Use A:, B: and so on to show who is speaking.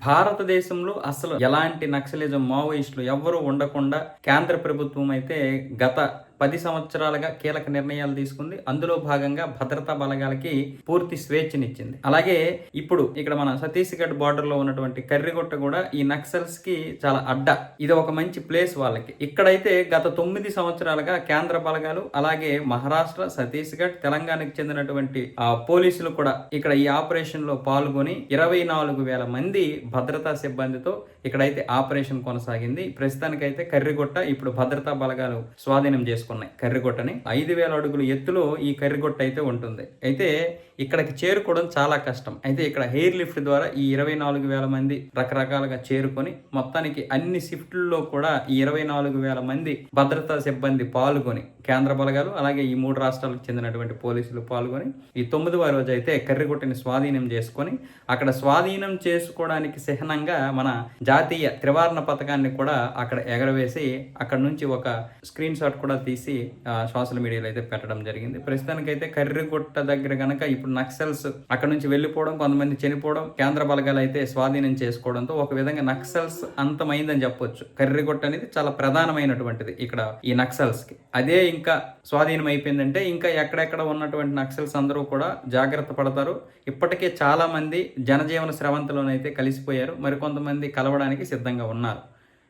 A: భారతదేశంలో అసలు ఎలాంటి నక్సలిజం మావోయిస్టులు ఎవ్వరూ ఉండకుండా కేంద్ర ప్రభుత్వం అయితే గత పది సంవత్సరాలుగా కీలక నిర్ణయాలు తీసుకుంది. అందులో భాగంగా భద్రతా బలగాలకి పూర్తి స్వేచ్ఛనిచ్చింది. అలాగే ఇప్పుడు ఇక్కడ మన ఛత్తీస్గఢ్ బార్డర్లో ఉన్నటువంటి కర్రిగుట్ట కూడా ఈ నక్సల్స్కి చాలా అడ్డ. ఇది ఒక మంచి ప్లేస్ వాళ్ళకి. ఇక్కడైతే గత తొమ్మిది సంవత్సరాలుగా కేంద్ర బలగాలు అలాగే మహారాష్ట్ర ఛత్తీస్గఢ్ తెలంగాణకు చెందినటువంటి పోలీసులు కూడా ఇక్కడ ఈ ఆపరేషన్లో పాల్గొని ఇరవై నాలుగు వేల మంది భద్రతా సిబ్బందితో ఇక్కడైతే ఆపరేషన్ కొనసాగింది. ప్రస్తుతానికైతే కర్రిగుట్ట ఇప్పుడు భద్రతా బలగాలు స్వాధీనం చేసుకున్నాయి కొట్టని. ఐదు వేల అడుగుల ఎత్తులో ఈ కర్రిగుట్ట అయితే ఉంటుంది. అయితే ఇక్కడికి చేరుకోవడం చాలా కష్టం. అయితే ఇక్కడ హెయిర్ లిఫ్ట్ ద్వారా ఈ ఇరవై నాలుగు వేల మంది రకరకాలుగా చేరుకొని మొత్తానికి అన్ని షిఫ్ట్లలో కూడా ఈ ఇరవై నాలుగు వేల మంది భద్రతా సిబ్బంది పాల్గొని కేంద్ర బలగాలు అలాగే ఈ మూడు రాష్ట్రాలకు చెందినటువంటి పోలీసులు పాల్గొని ఈ తొమ్మిదవ రోజు అయితే కర్రిగుట్టని స్వాధీనం చేసుకొని అక్కడ స్వాధీనం చేసుకోవడానికి చిహ్నంగా మన జాతీయ త్రివర్ణ పథకాన్ని కూడా అక్కడ ఎగరవేసి అక్కడ నుంచి ఒక స్క్రీన్ షాట్ కూడా తీసి సోషల్ మీడియాలో అయితే పెట్టడం జరిగింది. ప్రస్తుతానికైతే కర్రిగుట్ట దగ్గర కనుక ఇప్పుడు నక్సల్స్ అక్కడ నుంచి వెళ్ళిపోవడం కొంతమంది చనిపోవడం కేంద్ర బలగాలు అయితే స్వాధీనం చేసుకోవడంతో ఒక విధంగా నక్సల్స్ అంతమైందని చెప్పొచ్చు. కర్రిగుట్ట అనేది చాలా ప్రధానమైనటువంటిది ఇక్కడ ఈ నక్సల్స్కి అదే ఇంకా స్వాధీనం అయిపోయిందంటే ఇంకా ఎక్కడెక్కడ ఉన్నటువంటి నక్సల్స్ అందరూ కూడా జాగ్రత్త పడతారు. ఇప్పటికే చాలా మంది జనజీవన స్రవంతిలోనైతే కలిసిపోయారు. మరికొంతమంది కలవడానికి సిద్ధంగా ఉన్నారు.